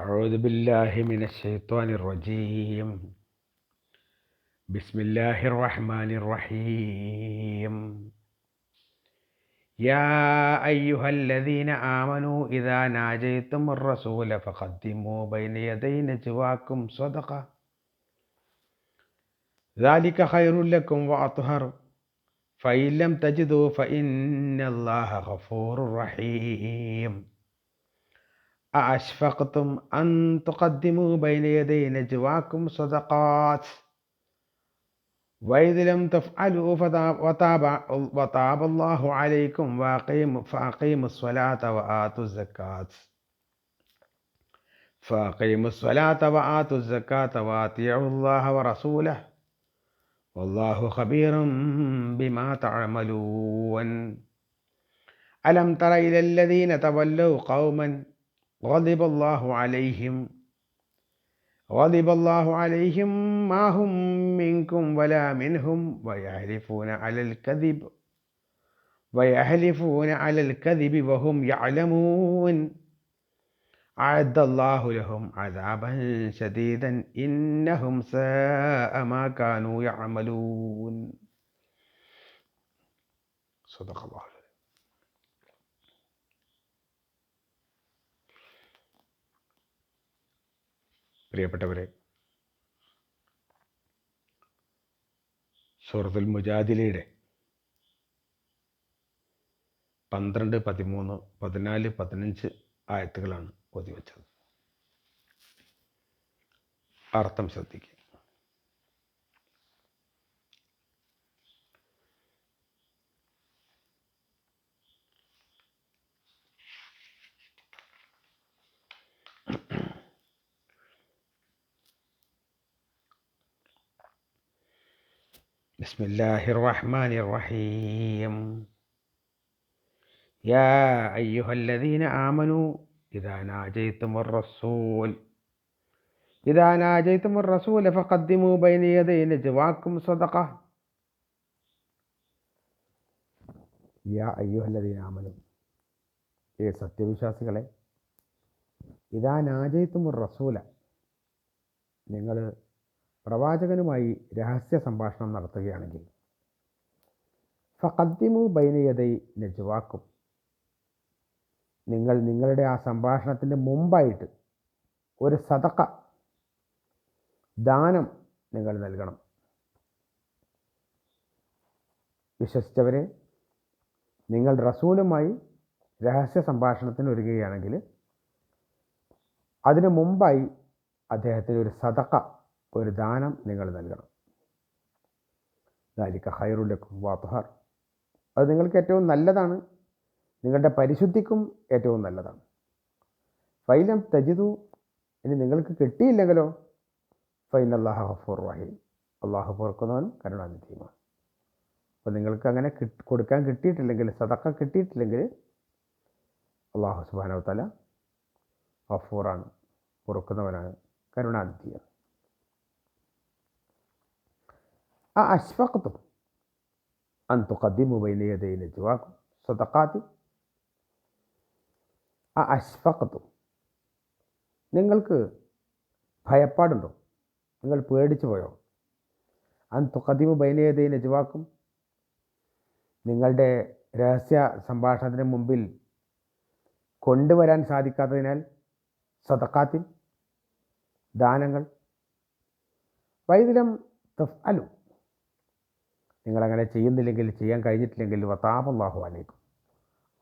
أعوذ بالله من الشيطان الرجيم. بسم الله الرحمن الرحيم. يا أيها الذين آمنوا إذا ناجيتم الرسول فقدموا بين يدي نجواكم صدقة. ذلك خير لكم وأطهر. فإن لم تجدوا فإن الله غفور رحيم. أأشفقتم أن تقدموا بين يدي نجواكم صدقات؟ وإذ لم تفعلوا فتا- وتاب, وتاب الله عليكم وأقيموا فأقيموا الصلاة وآتوا الزكاة. فأقيموا الصلاة وآتوا الزكاة وأطيعوا الله ورسوله. والله خبير بما تعملون. ألم تر إلى الذين تولوا قوما غضب الله عليهم. غضب الله عليهم ما هم منكم ولا منهم. ويحلفون على الكذب. ويحلفون على الكذب وهم يعلمون. أعد الله لهم عذابا شديدا. إنهم ساء ما كانوا يعملون. صدق الله പ്രിയപ്പെട്ടവരെ സുഹൃത്തുൽ മുജാദിലയുടെ പന്ത്രണ്ട് പതിമൂന്ന് പതിനാല് പതിനഞ്ച് ആയത്തുകളാണ് ഒതിവെച്ചത് അർത്ഥം ശ്രദ്ധിക്കുക. بسم الله الرحمن الرحيم يا أيها الذين آمنوا إذا ناجيتم الرسول إذا ناجيتم الرسول فقدموا بين يدي نجواكم صدقة يا أيها الذين آمنوا ഏ സത്യവിശ്വാസികളെ ഇതാ നാജയത്തുമുർ റസൂല നിങ്ങൾ പ്രവാചകനുമായി രഹസ്യ സംഭാഷണം നടത്തുകയാണെങ്കിൽ ഫഖദ്ദിമു ബൈനയതൈ നജ്വാക്കും. നിങ്ങൾ നിങ്ങളുടെ ആ സംഭാഷണത്തിന് മുമ്പായിട്ട് ഒരു സതക്ക ദാനം നിങ്ങൾ നൽകണം. വിശ്വസിച്ചവരെ നിങ്ങൾ റസൂലുമായി രഹസ്യ സംഭാഷണത്തിന് ഒരുങ്ങുകയാണെങ്കിൽ അതിനു മുമ്പായി അദ്ദേഹത്തിന് ഒരു സതക്ക ഒരു ദാനം നിങ്ങൾ നൽകണം. ദാലിക്ക ഹൈറുലക്കും വാത്തുഹാർ അത് നിങ്ങൾക്ക് ഏറ്റവും നല്ലതാണ്. നിങ്ങളുടെ പരിശുദ്ധിക്കും ഏറ്റവും നല്ലതാണ്. ഫൈലം തജിതു ഇനി നിങ്ങൾക്ക് കിട്ടിയില്ലെങ്കിലോ ഫൈൻ അള്ളാഹു ഹഫൂർ റഹീം. അള്ളാഹു പൊറുക്കുന്നവനും കരുണാനിധിയുമാണ്. അപ്പോൾ നിങ്ങൾക്ക് അങ്ങനെ കിട്ട് കൊടുക്കാൻ കിട്ടിയിട്ടില്ലെങ്കിൽ സതക്ക കിട്ടിയിട്ടില്ലെങ്കിൽ അള്ളാഹു സുബാനവത്തല ഗഫൂറാണ് പൊറുക്കുന്നവനാണ് കരുണാനിധിയാണ്. ആ أن അൻ بين ബൈന نجواكم. صدقات അശ്വക്തും നിങ്ങൾക്ക് ഭയപ്പാടുണ്ടോ? നിങ്ങൾ പേടിച്ചു പോയോ? അൻ തുഖദ്ദിമു ബൈന നജുവാക്കും നിങ്ങളുടെ രഹസ്യ സംഭാഷണത്തിന് മുമ്പിൽ കൊണ്ടുവരാൻ സാധിക്കാത്തതിനാൽ സദക്കാത്തിൽ ദാനങ്ങൾ. വൈദിലം തഫ് അലു നിങ്ങളങ്ങനെ ചെയ്യുന്നില്ലെങ്കിൽ ചെയ്യാൻ കഴിഞ്ഞിട്ടില്ലെങ്കിൽ വത്താബല്ലാഹു അലൈക്കും.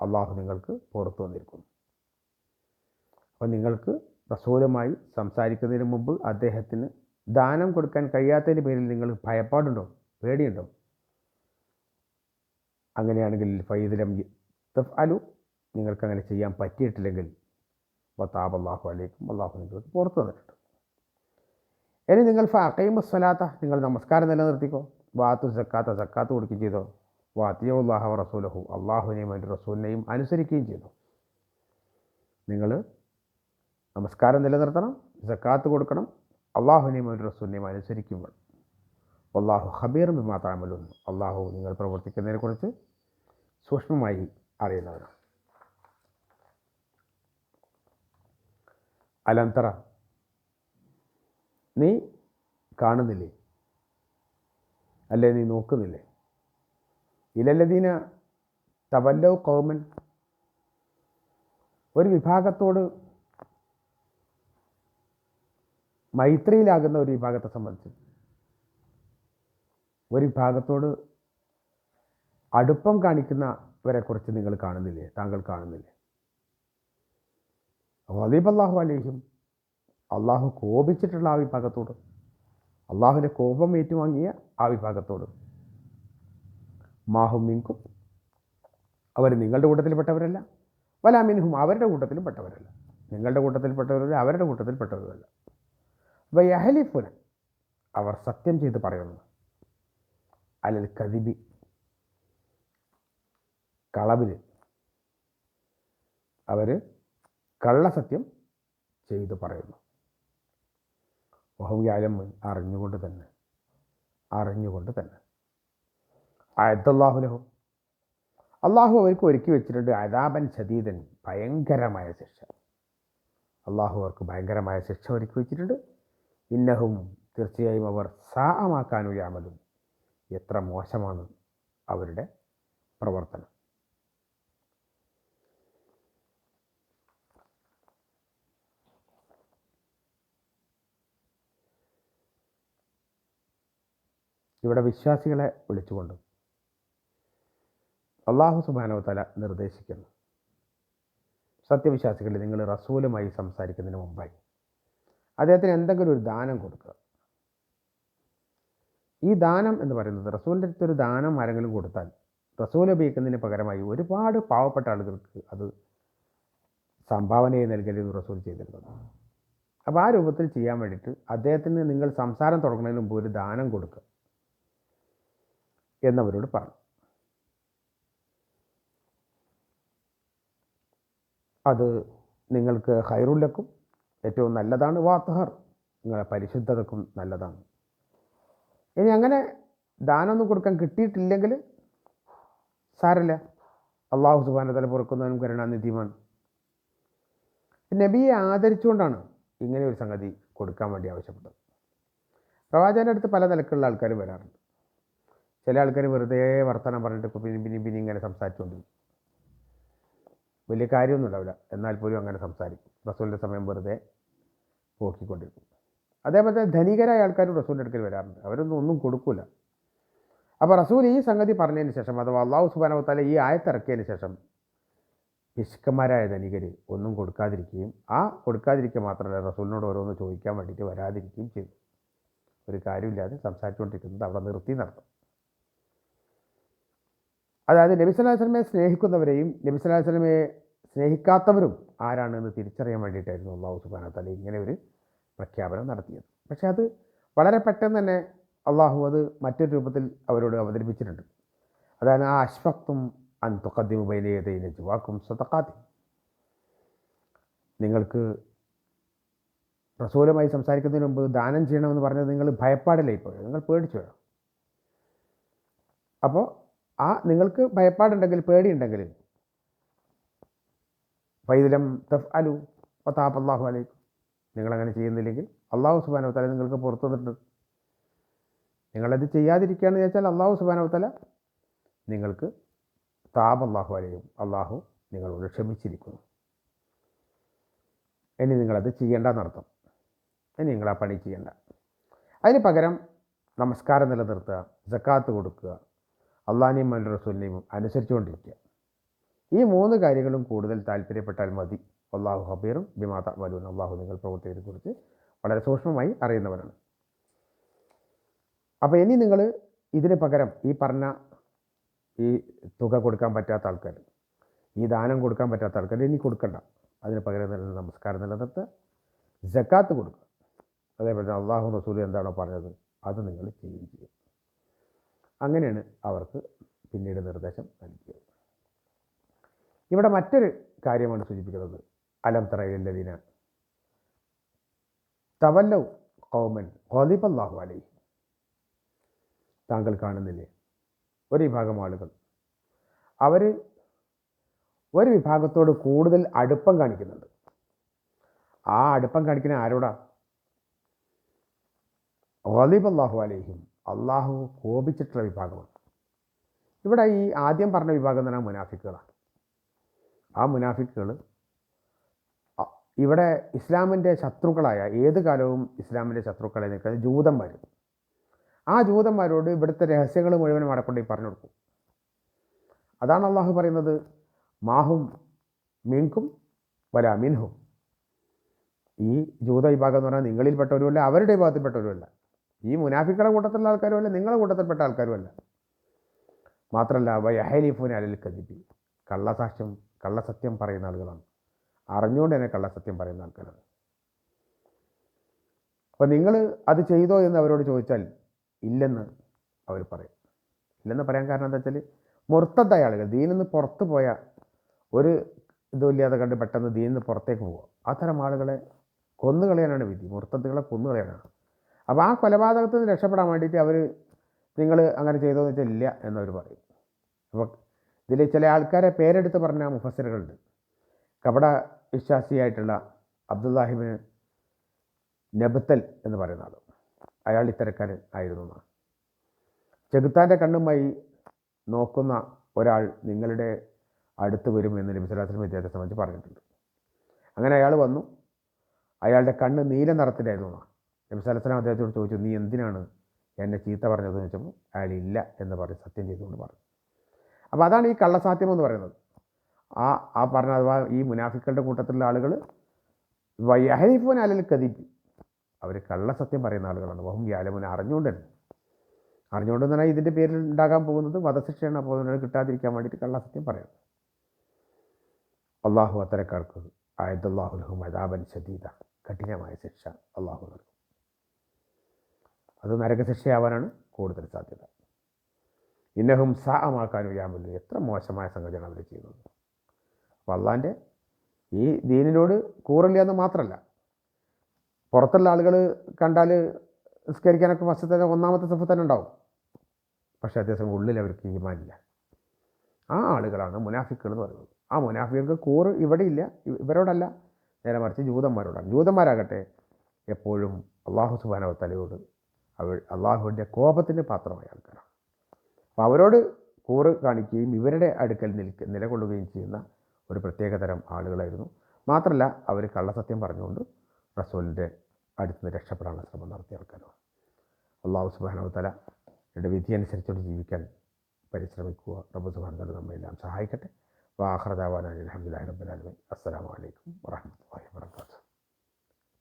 അള്ളാഹു നിങ്ങൾക്ക് പുറത്തു വന്നിരിക്കുന്നു. അപ്പോൾ നിങ്ങൾക്ക് റസൂലുമായി സംസാരിക്കുന്നതിന് മുമ്പ് അദ്ദേഹത്തിന് ദാനം കൊടുക്കാൻ കഴിയാത്തതിന്റെ പേരിൽ നിങ്ങൾ ഭയപ്പാടുണ്ടോ? പേടിയുണ്ടോ? അങ്ങനെയാണെങ്കിൽ ഫൈദിലം തഫ് അലു നിങ്ങൾക്കങ്ങനെ ചെയ്യാൻ പറ്റിയിട്ടില്ലെങ്കിൽ വത്താബ് അള്ളാഹു അലൈക്കും അള്ളാഹു നിങ്ങൾക്ക് പുറത്തു വന്നിട്ടുണ്ട്. ഇനി നിങ്ങൾ ഫ സ്വലാത്ത നിങ്ങൾ നമസ്കാരം നിലനിർത്തിക്കോ? വാത്തു സക്കാത്ത സക്കാത്ത് കൊടുക്കുകയും ചെയ്തോ? വാത്തിയോ അള്ളാഹു റസൂലഹു അള്ളാഹുവിനെയും അതിന്റെ റസൂലിനെയും അനുസരിക്കുകയും ചെയ്തു? നിങ്ങൾ നമസ്കാരം നിലനിർത്തണം സക്കാത്ത് കൊടുക്കണം അള്ളാഹുവിനെയും അതിന്റെ റസൂലിനെയും അനുസരിക്കും വേണം. അള്ളാഹു ഹബീർ മിമാതാമലുന്നു അള്ളാഹു നിങ്ങൾ പ്രവർത്തിക്കുന്നതിനെക്കുറിച്ച് സൂക്ഷ്മമായി അറിയുന്നവരാണ് അലന്തറ നീ കാണുന്നില്ലേ? അല്ലേ നീ നോക്കുന്നില്ലേ? ഇലല്ലദീന തവല്ലൗ കോമൻ ഒരു വിഭാഗത്തോട് മൈത്രിയിലാകുന്ന ഒരു വിഭാഗത്തെ സംബന്ധിച്ച് ഒരു വിഭാഗത്തോട് അടുപ്പം കാണിക്കുന്നവരെ കുറിച്ച് നിങ്ങൾ കാണുന്നില്ലേ താങ്കൾ കാണുന്നില്ലേ? വദീബ് അള്ളാഹു അലേഹിം അള്ളാഹു കോപിച്ചിട്ടുള്ള ആ വിഭാഗത്തോട് അള്ളാഹുവിന്റെ കോപം ഏറ്റുവാങ്ങിയ ആ വിഭാഗത്തോട്. മാഹും മിൻകും അവർ നിങ്ങളുടെ കൂട്ടത്തിൽപ്പെട്ടവരല്ല. വലാമിൻഹും അവരുടെ കൂട്ടത്തിലും പെട്ടവരല്ല നിങ്ങളുടെ കൂട്ടത്തിൽപ്പെട്ടവരല്ല അവരുടെ കൂട്ടത്തിൽപ്പെട്ടവരല്ല. യഹലിഫുന അവർ സത്യം ചെയ്ത് പറയുന്നു. അലൽ കതിബി കളവിൽ അവർ കള്ളസത്യം ചെയ്തു പറയുന്നു. വഹുയാലം അറിഞ്ഞുകൊണ്ട് തന്നെ അറിഞ്ഞുകൊണ്ട് തന്നെ. ആയത്തല്ലാഹുലഹു അള്ളാഹു അവർക്ക് ഒരുക്കി വെച്ചിട്ടുണ്ട് അതാപൻ ശതീതൻ ഭയങ്കരമായ ശിക്ഷ. അള്ളാഹു അവർക്ക് ഭയങ്കരമായ ശിക്ഷ ഒരുക്കി വെച്ചിട്ടുണ്ട്. ഇന്നഹും തീർച്ചയായും അവർ സാഹമാക്കാനുയാമലും എത്ര മോശമാണ് അവരുടെ പ്രവർത്തനം. ഇവിടെ വിശ്വാസികളെ വിളിച്ചുകൊണ്ട് അള്ളാഹു സുബാനവതല നിർദ്ദേശിക്കുന്നു. സത്യവിശ്വാസികൾ നിങ്ങൾ റസൂലുമായി സംസാരിക്കുന്നതിന് മുമ്പായി. അദ്ദേഹത്തിന് എന്തെങ്കിലും ഒരു ദാനം കൊടുക്കുക. ഈ ദാനം എന്ന് പറയുന്നത് റസൂലിന്റെ അടുത്തൊരു ദാനം ആരെങ്കിലും കൊടുത്താൽ റസൂൽ ഉപയോഗിക്കുന്നതിന് പകരമായി ഒരുപാട് പാവപ്പെട്ട ആളുകൾക്ക് അത് സംഭാവനയായി നൽകലെന്ന് റസൂൽ ചെയ്തിരുന്നത് അപ്പോൾ ആ രൂപത്തിൽ ചെയ്യാൻ വേണ്ടിയിട്ട് അദ്ദേഹത്തിന് നിങ്ങൾ സംസാരം തുടങ്ങുന്നതിന് മുമ്പ് ഒരു ദാനം കൊടുക്കുക. എന്നവരോട് പറഞ്ഞു. അത് നിങ്ങൾക്ക് ഹൈറുല്ലക്കും ഏറ്റവും നല്ലതാണ്. വാത്തഹർ നിങ്ങളെ പരിശുദ്ധതക്കും നല്ലതാണ്. ഇനി അങ്ങനെ ദാനമൊന്നും കൊടുക്കാൻ കിട്ടിയിട്ടില്ലെങ്കിൽ സാരല്ല അള്ളാഹു സുബാന തല പുറക്കുന്നവനും കരുണാനിധിയുമാണ്. നബിയെ ആദരിച്ചുകൊണ്ടാണ് ഇങ്ങനെ ഒരു സംഗതി കൊടുക്കാൻ വേണ്ടി ആവശ്യപ്പെട്ടത്. പ്രവാചകന്റെ അടുത്ത് പല നിലക്കുള്ള ആൾക്കാർ വരാറുണ്ട്. ചില ആൾക്കാർ വെറുതെ വർത്തമാനം പറഞ്ഞിട്ട് ഇപ്പോൾ പിന്നെ പിന്നെ പിന്നെ ഇങ്ങനെ സംസാരിച്ചുകൊണ്ടിരിക്കും വലിയ കാര്യമൊന്നും ഉണ്ടാവില്ല. എന്നാൽ പോലും അങ്ങനെ സംസാരിക്കും. റസൂലിന്റെ സമയം വെറുതെ പോക്കിക്കൊണ്ടിരിക്കും. അതേപോലെ തന്നെ ധനികരായ ആൾക്കാരും റസൂലിന്റെ അടുക്കൽ വരാറുണ്ട്. അവരൊന്നും ഒന്നും കൊടുക്കില്ല അപ്പോൾ റസൂൽ ഈ സംഗതി പറഞ്ഞതിന് ശേഷം അഥവാ അള്ളാഹു സുബാനവത്താല ഈ ആയത്തിറക്കിയതിന് ശേഷം പിശുക്കന്മാരായ ധനികർ ഒന്നും കൊടുക്കാതിരിക്കുകയും ആ കൊടുക്കാതിരിക്കുക മാത്രമല്ല റസൂലിനോട് ഓരോന്ന് ചോദിക്കാൻ വേണ്ടിയിട്ട് വരാതിരിക്കുകയും ചെയ്തു. ഒരു കാര്യമില്ലാതെ സംസാരിച്ചുകൊണ്ടിരിക്കുന്നത് അവിടെ നിർത്തി നടത്തും അതായത് നബി സല്ലല്ലാഹു അലൈഹി വസല്ലമയെ സ്നേഹിക്കുന്നവരെയും നബി സല്ലല്ലാഹു അലൈഹി വസല്ലമയെ സ്നേഹിക്കാത്തവരും ആരാണെന്ന് തിരിച്ചറിയാൻ വേണ്ടിയിട്ടായിരുന്നു അള്ളാഹു സുബാന തല ഇങ്ങനെ ഒരു പ്രഖ്യാപനം നടത്തിയത്. പക്ഷേ അത് വളരെ പെട്ടെന്ന് തന്നെ അള്ളാഹു അത് മറ്റൊരു രൂപത്തിൽ അവരോട് അവതരിപ്പിച്ചിട്ടുണ്ട്. അതായത് ആ അശ്വക്തും അൻ തുക്കദ്ദിമുബൈലേതയിലെ ജുവാക്കും സ്വതക്കാത്തി നിങ്ങൾക്ക് പ്രസൂലമായി സംസാരിക്കുന്നതിന് മുമ്പ് ദാനം ചെയ്യണമെന്ന് പറഞ്ഞത് നിങ്ങൾ ഭയപ്പാടില്ല ഇപ്പോൾ നിങ്ങൾ പേടിച്ചു വേണം അപ്പോൾ ആ നിങ്ങൾക്ക് ഭയപ്പാടുണ്ടെങ്കിൽ പേടിയുണ്ടെങ്കിൽ. പൈതലം തഫ് അലു പത്താപ്പ് അള്ളാഹു അലൈക്കും. നിങ്ങളങ്ങനെ ചെയ്യുന്നില്ലെങ്കിൽ അള്ളാഹു സുബാനവത്തല നിങ്ങൾക്ക് പുറത്തു വന്നിട്ടുണ്ട്. നിങ്ങളത് ചെയ്യാതിരിക്കുകയാണെന്ന് ചോദിച്ചാൽ അള്ളാഹു സുബാനവത്തല നിങ്ങൾക്ക് താപ് അള്ളാഹു അലയും അള്ളാഹു നിങ്ങളോട് ക്ഷമിച്ചിരിക്കുന്നു. ഇനി നിങ്ങളത് ചെയ്യേണ്ടെന്നർത്ഥം ഇനി നിങ്ങൾ ആ പണി ചെയ്യേണ്ട. അതിന് പകരം നമസ്കാരം നിലനിർത്തുക ജക്കാത്ത് കൊടുക്കുക അള്ളാഹിനെയും മല്ല റസൂലിനെയും അനുസരിച്ചുകൊണ്ടിരിക്കുക. ഈ മൂന്ന് കാര്യങ്ങളും കൂടുതൽ താല്പര്യപ്പെട്ടാൽ മതി. അള്ളാഹു ഹബീറും ബിമാത വലൂൻ അള്ളാഹു നിങ്ങൾ പ്രവൃത്തിയെക്കുറിച്ച് വളരെ സൂക്ഷ്മമായി അറിയുന്നവരാണ് അപ്പോൾ ഇനി നിങ്ങൾ ഇതിന് പകരം ഈ പറഞ്ഞ ഈ തുക കൊടുക്കാൻ പറ്റാത്ത ആൾക്കാർ ഈ ദാനം കൊടുക്കാൻ പറ്റാത്ത ആൾക്കാർ ഇനി കൊടുക്കണ്ട. അതിന് പകരം നില നമസ്കാരം നിലനിർത്തുക. ജക്കാത്ത് കൊടുക്കുക. അതേപോലെ അള്ളാഹു റസൂൽ എന്താണോ പറഞ്ഞത് അത് നിങ്ങൾ ചെയ്യുകയും ചെയ്യും അങ്ങനെയാണ് അവർക്ക് പിന്നീട് നിർദ്ദേശം നൽകിയത്. ഇവിടെ മറ്റൊരു കാര്യമാണ് സൂചിപ്പിക്കുന്നത്. അലം തറയില്ലതിന് തവല്ലൗ കൗമൻ ഖോദിബല്ലാഹു അലൈഹി. താങ്കൾ കാണുന്നില്ലേ? ഒരു വിഭാഗം ആളുകൾ. അവർ ഒരു വിഭാഗത്തോട് കൂടുതൽ അടുപ്പം കാണിക്കുന്നുണ്ട്. ആ അടുപ്പം കാണിക്കുന്ന ആരോടാ? അള്ളാഹു അലൈഹിം. അള്ളാഹു കോപിച്ചിട്ടുള്ള വിഭാഗമാണ് ഇവിടെ ഈ ആദ്യം പറഞ്ഞ വിഭാഗം തന്നെ മുനാഫിക്കുകളാണ്. ആ മുനാഫിക്കുകൾ ഇവിടെ ഇസ്ലാമിന്റെ ശത്രുക്കളായ ഏത് കാലവും ഇസ്ലാമിന്റെ ശത്രുക്കളെ നിൽക്കുന്നത് ജൂതന്മാർ ആ ജൂതന്മാരോട് ഇവിടുത്തെ രഹസ്യങ്ങൾ മുഴുവനും അടക്കൊണ്ട് പറഞ്ഞു കൊടുക്കും. അതാണ് അള്ളാഹു പറയുന്നത് മാഹും മിങ്കും വല മിൻഹും. ഈ ജൂത വിഭാഗം എന്ന് പറഞ്ഞാൽ നിങ്ങളിൽപ്പെട്ടവരുമല്ല അവരുടെ വിഭാഗത്തിൽപ്പെട്ടവരുമല്ല. ഈ മുനാഫിക്കളുടെ കൂട്ടത്തിലുള്ള ആൾക്കാരും അല്ല നിങ്ങളുടെ കൂട്ടത്തിൽപ്പെട്ട ആൾക്കാരുമല്ല മാത്രമല്ല വയഹലിഫുൻ അലൽ കദിബി. കള്ളസാക്ഷ്യം കള്ളസത്യം പറയുന്ന ആളുകളാണ്. അറിഞ്ഞുകൊണ്ട് തന്നെ കള്ളസത്യം പറയുന്ന ആൾക്കാരാണ്. അപ്പോൾ നിങ്ങൾ അത് ചെയ്തോ എന്ന് അവരോട് ചോദിച്ചാൽ ഇല്ലെന്ന് അവർ പറയും. ഇല്ലെന്ന് പറയാൻ കാരണം എന്താ വെച്ചാൽ മുർത്തതായ ആളുകൾ ദീനിൽ നിന്ന് പുറത്തു പോയ ഒരു ഇതുമില്ലാതെ കണ്ട് പെട്ടെന്ന് ദീനിൽ നിന്ന് പുറത്തേക്ക് പോകുക അത്തരം ആളുകളെ കൊന്നുകളയാനാണ് വിധി. മുർത്തത്തുകളെ കൊന്നുകളയാനാണ്. അപ്പോൾ ആ കൊലപാതകത്തിൽ നിന്ന് രക്ഷപ്പെടാൻ വേണ്ടിയിട്ട് അവർ നിങ്ങൾ അങ്ങനെ ചെയ്തോന്ന് വെച്ചാൽ ഇല്ല എന്നവർ പറയും. അപ്പോൾ ഇതിൽ ചില ആൾക്കാരെ പേരെടുത്ത് പറഞ്ഞ മുഫസറുകളുണ്ട് കപട വിശ്വാസിയായിട്ടുള്ള അബ്ദുല്ലാഹിബിന് നബത്തൽ എന്ന് പറയുന്ന ആൾ അയാൾ ഇത്തരക്കാരൻ ആയിരുന്നു ചെകുത്താന്റെ കണ്ണുമായി നോക്കുന്ന ഒരാൾ നിങ്ങളുടെ അടുത്ത് വരും എന്ന് നബിസ്വലാസ്ലം വിദ്യാർത്ഥിയെ സംബന്ധിച്ച് പറഞ്ഞിട്ടുണ്ട്. അങ്ങനെ അയാൾ വന്നു. അയാളുടെ കണ്ണ് നീല നിറത്തിലായിരുന്നു നബിസ്വലാസ്ലം അദ്ദേഹത്തോട് ചോദിച്ചു നീ എന്തിനാണ് എന്നെ ചീത്ത പറഞ്ഞതെന്ന് വെച്ചപ്പോൾ അയാൾ ഇല്ല എന്ന് പറഞ്ഞ് സത്യം ചെയ്തുകൊണ്ട് പറഞ്ഞു. അപ്പോൾ അതാണ് ഈ കള്ളസാത്യം എന്ന് പറയുന്നത്. ആ ആ പറഞ്ഞ അഥവാ ഈ മുനാഫിക്കളുടെ കൂട്ടത്തിലുള്ള ആളുകൾ വയഹരിഫോൻ അലൽ കതിപ്പി അവർ കള്ളസത്യം പറയുന്ന ആളുകളാണ്. വഹും വ്യാലമുന അറിഞ്ഞുകൊണ്ട് തന്നെ അറിഞ്ഞുകൊണ്ട് തന്നെ ഇതിന്റെ പേരിൽ ഉണ്ടാകാൻ പോകുന്നത് വധശിക്ഷയാണ്. അപ്പോൾ അതിനോട് കിട്ടാതിരിക്കാൻ വേണ്ടിയിട്ട് കള്ളസത്യം പറയുന്നത് അള്ളാഹു അത്തരക്കാർക്ക് ആയതുല്ലാഹുലഹും മദാബൻ ശദീദ. കഠിനമായ ശിക്ഷ അള്ളാഹു നൽകും. അത് നരകശിക്ഷയാവാനാണ് കൂടുതൽ സാധ്യത. ഇന്നഹും സാഹമാക്കാൻ യാമല്ലു. എത്ര മോശമായ സംഗതിയാണ് അവർ ചെയ്യുന്നത്. അപ്പോൾ അള്ളാന്റെ ഈ ദീനിനോട് കൂറില്ല എന്ന് മാത്രമല്ല പുറത്തുള്ള ആളുകൾ കണ്ടാൽ നിസ്കരിക്കാനൊക്കെ ഫസ്റ്റ് തന്നെ ഒന്നാമത്തെ സഫ് തന്നെ ഉണ്ടാവും. പക്ഷേ അതേസമയം ഉള്ളിൽ അവർക്ക് ഈമാനില്ല. ആ ആളുകളാണ് മുനാഫിക്കുകൾ എന്ന് പറയുന്നത്. ആ മുനാഫികൾക്ക് കൂറ് ഇവിടെയില്ല ഇവരോടല്ല. നേരെ മറിച്ച് ജൂതന്മാരോടാണ്. ജൂതന്മാരാകട്ടെ എപ്പോഴും അള്ളാഹു സുബാനവ അവർ അള്ളാഹുവിന്റെ കോപത്തിന്റെ പാത്രമായ ആൾക്കാരാണ്. അപ്പോൾ അവരോട് കൂറ് കാണിക്കുകയും ഇവരുടെ അടുക്കൽ നിൽക്ക നിലകൊള്ളുകയും ചെയ്യുന്ന ഒരു പ്രത്യേകതരം ആളുകളായിരുന്നു. മാത്രമല്ല അവർ കള്ളസത്യം പറഞ്ഞുകൊണ്ട് റസൂലിന്റെ അടുത്ത് നിന്ന് രക്ഷപ്പെടാനുള്ള ശ്രമം നടത്തിയ ആൾക്കാരാണ് അള്ളാഹു സുബാനവത്തല എന്റെ വിധി അനുസരിച്ചുകൊണ്ട് ജീവിക്കാൻ പരിശ്രമിക്കുക. റബ്ബ് സുബാൻ നമ്മെ എല്ലാം സഹായിക്കട്ടെ. വാഹ്റദാവാൻ അലഹമുല്ലാ റബ്ബുലാലമി അസ്സാം വലൈക്കും വാഹമത്തല്ലാ വാബർക്കാത്തു